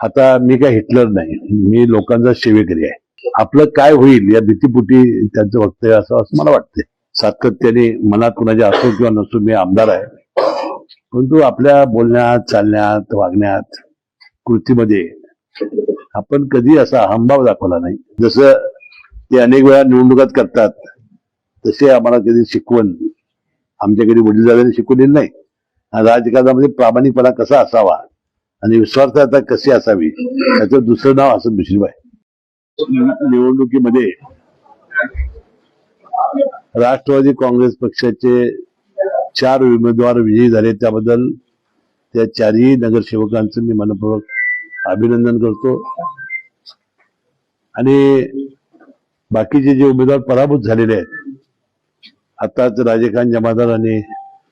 आता मी काय हिटलर नाही. मी लोकांचा सेवेकरी आहे. आपलं काय होईल या भीतीपुटी त्यांचं वक्तव्य असं असं मला वाटतंय. सातत्याने मनात कुणाच्या असो किंवा नसो मी आमदार आहे. परंतु आपल्या बोलण्यात चालण्यात वागण्यात कृतीमध्ये आपण कधी असा अहंभाव दाखवला नाही. जसं ते अनेक वेळा निवडणुकात करतात तसे आम्हाला कधी शिकवण आमच्याकडे वडील झाल्याने शिकवलेली नाही राजकारणामध्ये प्रामाणिकपणा कसा असावा? आणि विश्वासार्हता कशी असावी त्याचं दुसरं नाव असं दुसरीबाई निवडणुकीमध्ये राष्ट्रवादी काँग्रेस पक्षाचे चार उमेदवार विजयी झाले. त्याबद्दल त्या चारही नगरसेवकांचं मी मनपूर्वक अभिनंदन करतो. आणि बाकीचे जे उमेदवार पराभूत झालेले आहेत आताच राजेखान जमादार आणि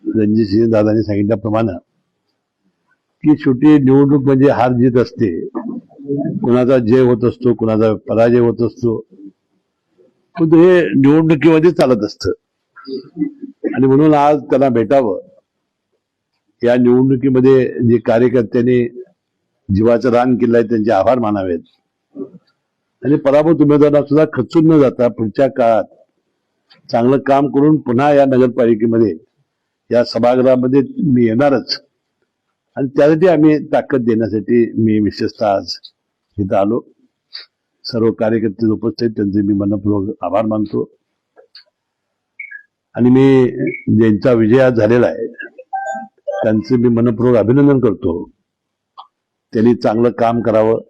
रणजितसिंह दादांनी सांगितल्याप्रमाणे की शेवटी निवडणूक म्हणजे हार जीत असते. कुणाचा जय होत असतो कुणाचा पराजय होत असतो. पण हे निवडणुकीमध्ये चालत असत. आणि म्हणून आज त्यांना भेटावं. या निवडणुकीमध्ये जे कार्यकर्त्यांनी जीवाचं रान केलं आहे त्यांचे आभार मानावेत. आणि पराभूत उमेदवारांना सुद्धा खचून न जाता पुढच्या काळात चांगलं काम करून पुन्हा या नगरपालिकेमध्ये या सभागृहामध्ये मी येणारच. आणि त्यासाठी आम्ही ताकद देण्यासाठी मी विशेषतः आज इथं आलो. सर्व कार्यकर्ते उपस्थित त्यांचे मी मनपूर्वक आभार मानतो. आणि मी ज्यांचा विजय आज झालेला आहे त्यांचे मी मनपूर्वक अभिनंदन करतो. त्यांनी चांगलं काम करावं.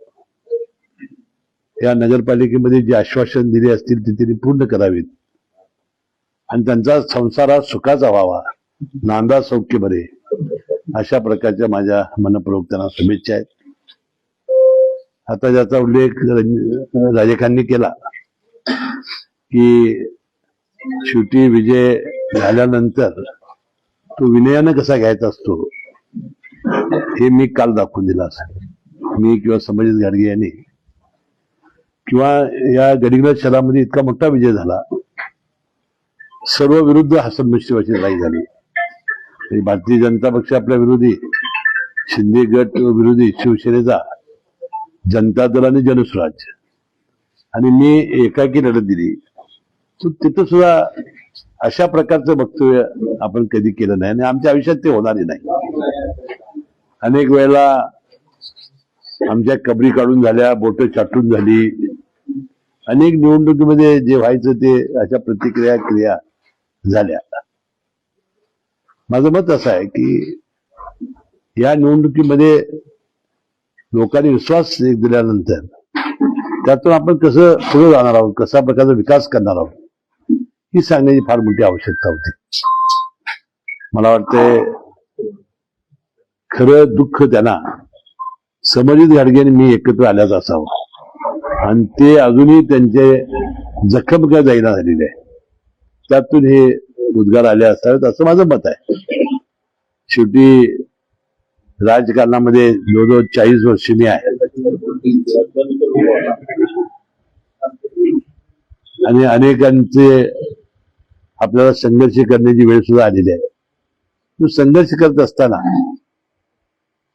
या नगरपालिकेमध्ये जे आश्वासन दिली असतील ती त्यांनी पूर्ण करावीत. आणि त्यांचा संसार हा सुखाचा व्हावा. नांदा सौख्य बरे. अशा प्रकारच्या माझ्या मनप्रवक्त्यांना शुभेच्छा आहेत. आता ज्याचा उल्लेख रंज- राजेखांनी केला की शेवटी विजय झाल्यानंतर तो विनयानं कसा घ्यायचा असतो हे मी काल दाखवून दिलं असं मी किंवा समजित गाडगे यांनी किंवा या गडिंग्लज शहरामध्ये इतका मोठा विजय झाला सर्व विरुद्ध हसन मुश्रीफाची लढाई झाली. भारतीय जनता पक्ष आपल्या विरोधी शिंदे गट विरोधी शिवसेनेचा. जनता दल आणि जनस्वराज आणि मी एकाकी लढत दिली. तर तिथं सुद्धा अशा प्रकारचं वक्तव्य आपण कधी केलं नाही. आणि आमच्या आयुष्यात ते होणारही नाही. अनेक वेळेला आमच्या कबरी काढून झाल्या बोट चाटून झाली. अनेक निवडणुकीमध्ये जे व्हायचं ते अशा प्रतिक्रिया क्रिया झाल्या. माझं मत असं आहे की या निवडणुकीमध्ये लोकांनी विश्वास दिल्यानंतर त्यातून आपण कसं पुढे जाणार आहोत कसा प्रकारचा विकास करणार आहोत ही सांगण्याची फार मोठी आवश्यकता होती. मला वाटतंय खरं दुःख त्यांना समजित गाडगेने मी एकत्र आल्याच असावं. आणि ते अजूनही त्यांचे जखम काय जाईना झालेले. आहे त्यातून हे उद्गार आले असावेत असं माझं मत आहे. शेवटी राजकारणामध्ये जवळजवळ चाळीस वर्ष मी आहे. आणि अनेकांचे आपल्याला संघर्ष करण्याची वेळ सुद्धा आलेली आहे. तो संघर्ष करत असताना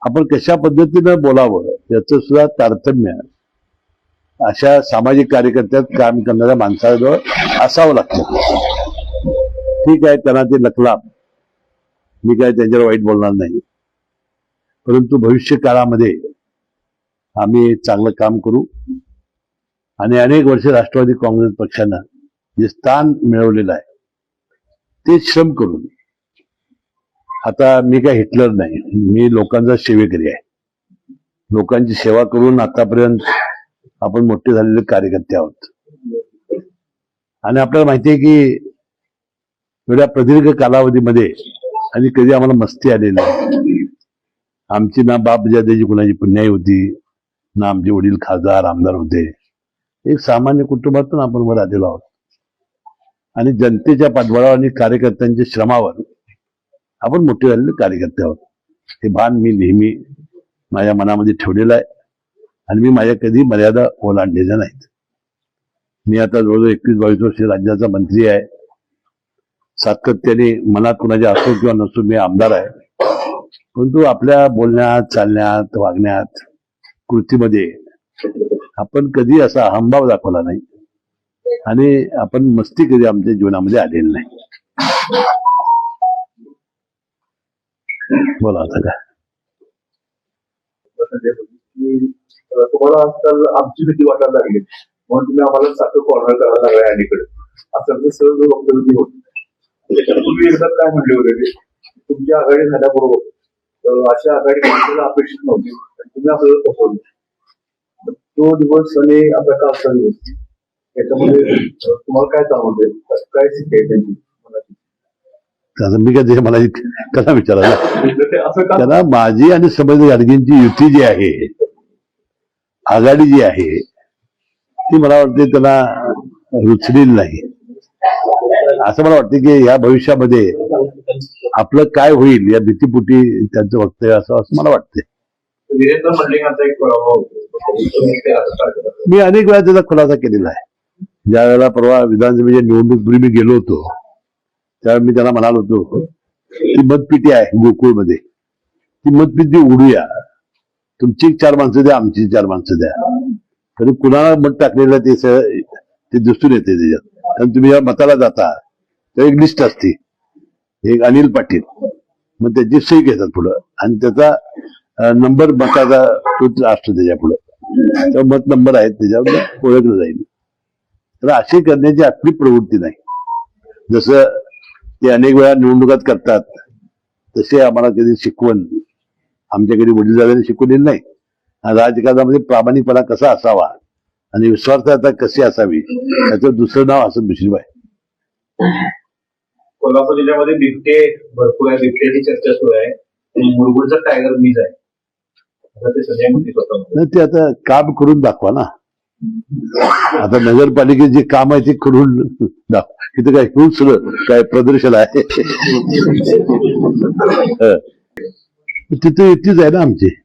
आपण कशा पद्धतीनं बोलावं याचं सुद्धा तारतम्य अशा सामाजिक कार्यकर्त्यात काम करणाऱ्या माणसाजवळ असावं लागतं. ठीक आहे त्यांना ते लकला मी काय त्यांच्यावर वाईट बोलणार नाही. परंतु भविष्य काळामध्ये आम्ही चांगलं काम करू. आणि अनेक वर्ष राष्ट्रवादी काँग्रेस पक्षानं जे स्थान मिळवलेलं आहे ते श्रम करून आता मी काय हिटलर नाही. मी लोकांचा सेवेकरी आहे. लोकांची सेवा करून आतापर्यंत आपण मोठे झालेले कार्यकर्ते आहोत. आणि आपल्याला माहिती आहे की एवढ्या प्रदीर्घ कालावधीमध्ये आणि कधी आम्हाला मस्ती आलेली नाही. आमची ना बाप जादेची कुणाची पुण्याई होती ना आमचे वडील खासदार आमदार होते. एक सामान्य कुटुंबातून आपण वर आलेलो आहोत. आणि जनतेच्या पाठबळावर आणि कार्यकर्त्यांच्या श्रमावर आपण मोठे झालेले कार्यकर्ते आहोत. हे भान मी नेहमी माझ्या मनामध्ये ठेवलेलं आहे आणि मी माझ्या कधी मर्यादा ओलांडलेल्या नाहीत. मी आता जवळजवळ एकवीस बावीस वर्ष राज्याचा मंत्री आहे. सातत्याने मनात कुणाच्या असो किंवा नसो मी आमदार आहे. परंतु आपल्या बोलण्यात चालण्यात वागण्यात कृतीमध्ये आपण कधी असा अहंभाव दाखवला नाही. आणि आपण मस्ती कधी आमच्या जीवनामध्ये आलेली नाही. बोला आता काय? तुम्हाला आजकाल आमची भीती वाटायला लागली. म्हणून तुम्ही आम्हाला सारखं कॉर्नर करायला लागलाय अलीकडे. असं सहज वक्तव्य तुम्ही एकदा काय म्हणले होते की तुमची आघाडी झाल्याबरोबर अशी आघाडी आपल्याला अपेक्षित नव्हती. तुम्ही आपल्याला तर तो दिवस आणि आता कालचा दिवस. याच्यामध्ये अं, तुम्हाला काय जाणवते काय? आता मी काय ते मला कसा विचारायला ते का? त्यांना माझी आणि समज गाडगेंची युती जी आहे आघाडी जी आहे ती मला वाटते त्याला रुचलेली नाही. असं मला वाटतं की या भविष्यामध्ये आपलं काय होईल या भीतीपुटी त्यांचं वक्तव्य असं असं मला वाटते वीरेंद्र मंडलिकांचा एक पराभव होतो. तुम्ही ते असं सारखं करता. मी अनेक वेळा त्याचा खुलासा केलेला आहे. ज्या वेळेला परवा विधानसभेच्या निवडणूकपूर्वी मी गेलो होतो त्यावेळी मी त्यांना म्हणालो होतो ती मतपेटी आहे गोकुळमध्ये. ती मतपेटी उडूया. तुमची चार माणसं द्या आमची चार माणसं द्या. तरी कुणाला मत टाकलेलं ते दिसून येते त्याच्यात. कारण तुम्ही जेव्हा मताला जाता तर एक लिस्ट असते. एक अनिल पाटील. मग त्याची सही घेतात पुढं. आणि त्याचा नंबर मताचा असतो त्याच्या पुढं. तर मत नंबर आहेत त्याच्यावर ओळखलं जाईल. तर अशी करण्याची आपली प्रवृत्ती नाही. जसं ते अनेक वेळा निवडणुकात करतात तसे आम्हाला कधी शिकवण आमच्याकडे वडील झाल्याने शिकवलेली नाही. राजकारणामध्ये प्रामाणिकपणा कसा असावा? आणि विश्वासार्हता कशी असावी त्याचं दुसरं नाव असं मिश्रीबाई. कोल्हापूर जिल्ह्यामध्ये बिबटे भरपूर आहे. बिबट्याची चर्चा सुरू आहे. आणि मुरगुडचा टायगर मीज आहे. नाही ते आता काम करून दाखवा ना. आता नगरपालिकेचे जे काम आहे ते करून दाखवा. इथं काय खूप सगळं काय प्रदर्शन आहे. तिथे युतीच आहे ना आमची.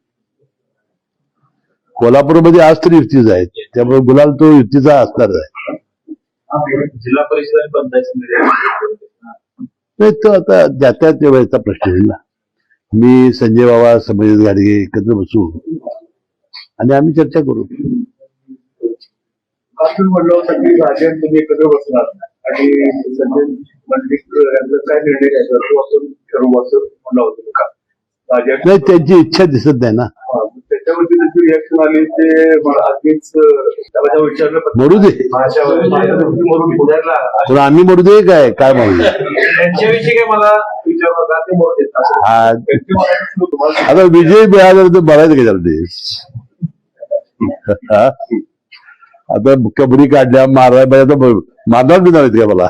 कोल्हापूरमध्ये आज तरी युतीच आहे. त्यामुळे गुलाल तो युतीचा असणार आहे जिल्हा परिषद आणि पंचायत समिती नाही तो आता त्या त्या वेळेचा प्रश्न ना. मी संजय बाबा समज गाडगे एकत्र बसू. आणि आम्ही चर्चा करू. म्हणलं नाही त्यांची इच्छा दिसत नाही ना. रिॲक्शन आली ते अगदीच त्याला जेव्हा विचारलं मरू दे. आम्ही मरू दे काय काय म्हणू? त्यांच्याविषयी काय मला विचारलं का ते मरू देत आता विजय मिळाल्यावर तर बघायचं काय चालते? आता कबरी काढल्या तर ब- मारणार बी नाहीत का मला?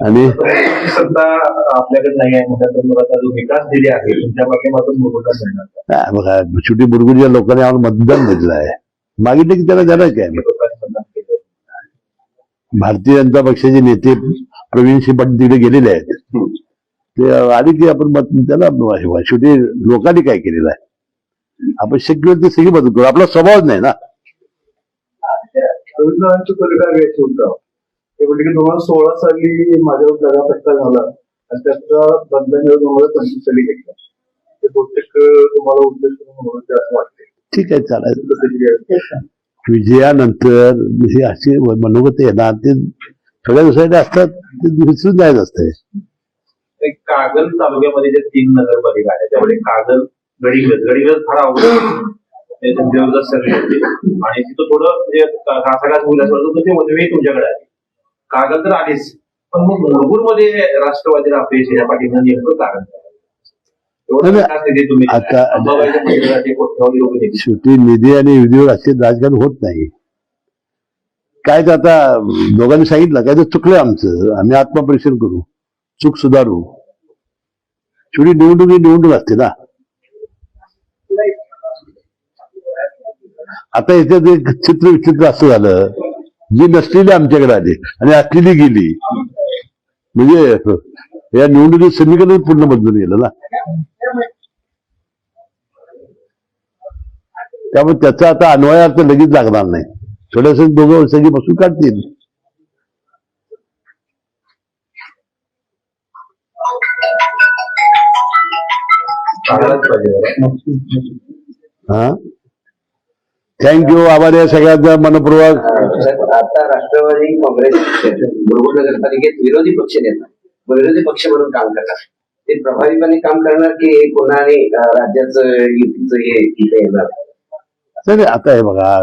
आणि? सत्ता आपल्याकडे नाही आहे. मोठ्या प्रमाणात जो विकास दिले आहे तुमच्या माध्यमातून मोठा मिळणार बघा छोटी बुरगुडच्या लोकांनी आम्हाला मतदान दिलं आहे. मागितलं की त्याला देणार काय? भारतीय जनता पक्षाचे नेते प्रवीण पाटील तिकडे गेलेले आहेत. ते आले की आपण मत त्याला शेवटी लोकांनी काय केलेलं आहे? आपण शक्य ते सगळी मदत करू. आपला स्वभावच नाही ना? म्हणजे की दोन हजार सोळा साली माझ्यावर जागा पट्टा झाला. आणि त्याचा बंधन दोन हजार पंचवीस साली घेतला. ते बहुतेक तुम्हाला उद्देश म्हणून असं वाटते ठीक आहे काय- विजयानंतर हे असे मनोगत येणार. ते सगळ्या दुसऱ्या असतात ते विसरून जायचं असतंय. एक कागल तालुक्यामध्ये जे तीन नगरपालिका आहेत त्यामध्ये कागल गडिंग्लज गडिंग्लज फार देवदास सगळे होते आणि तिथं थोडं म्हणजे असं वाटतं ते मध्ये तुमच्याकडे आली कागल तर आलीच पण मग मुरगुडमध्ये राष्ट्रवादीला अपयश या पाठीनं नेमकं कारण शेवटी निधी आणि विधीवर असे राजकारण होत नाही. काय तर आता दोघांनी सांगितलं काय तर चुकलं आमचं. आम्ही आत्मपरीक्षण करू. चूक सुधारू. शेवटी निवडणूक ही निवडणूक असते ना. आता याच्यात एक चित्र विचित्र असं झालं जी नसलेली आमच्याकडे आली आणि असलेली गेली. म्हणजे या निवडणुकीत समीकरण पूर्ण बदलून गेलं ना. त्यामुळे त्याचा आता अन्वयार्थ लगेच लागणार नाही. थोडस दोघं वर्षाची बसून काढतील. हा? थँक्यू आभार आहे सगळ्यांचा. मनपूर्वक. आता राष्ट्रवादी काँग्रेस मुरगुड नगरपालिकेत विरोधी पक्ष नेता विरोधी पक्ष म्हणून काम करणार ते प्रभावीपणे काम करणार की अं, राज्याचं युतीचं हे इथे येणार? नाही, आता हे बघा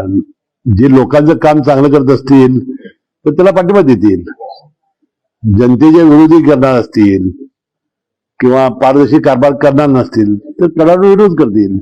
जे लोकांचं काम चांगलं करत असतील तर त्याला पाठिंबा देतील. जनतेच्या विरोधी करणार असतील किंवा पारदर्शी कारभार करणार नसतील तर त्याला विरोध करतील.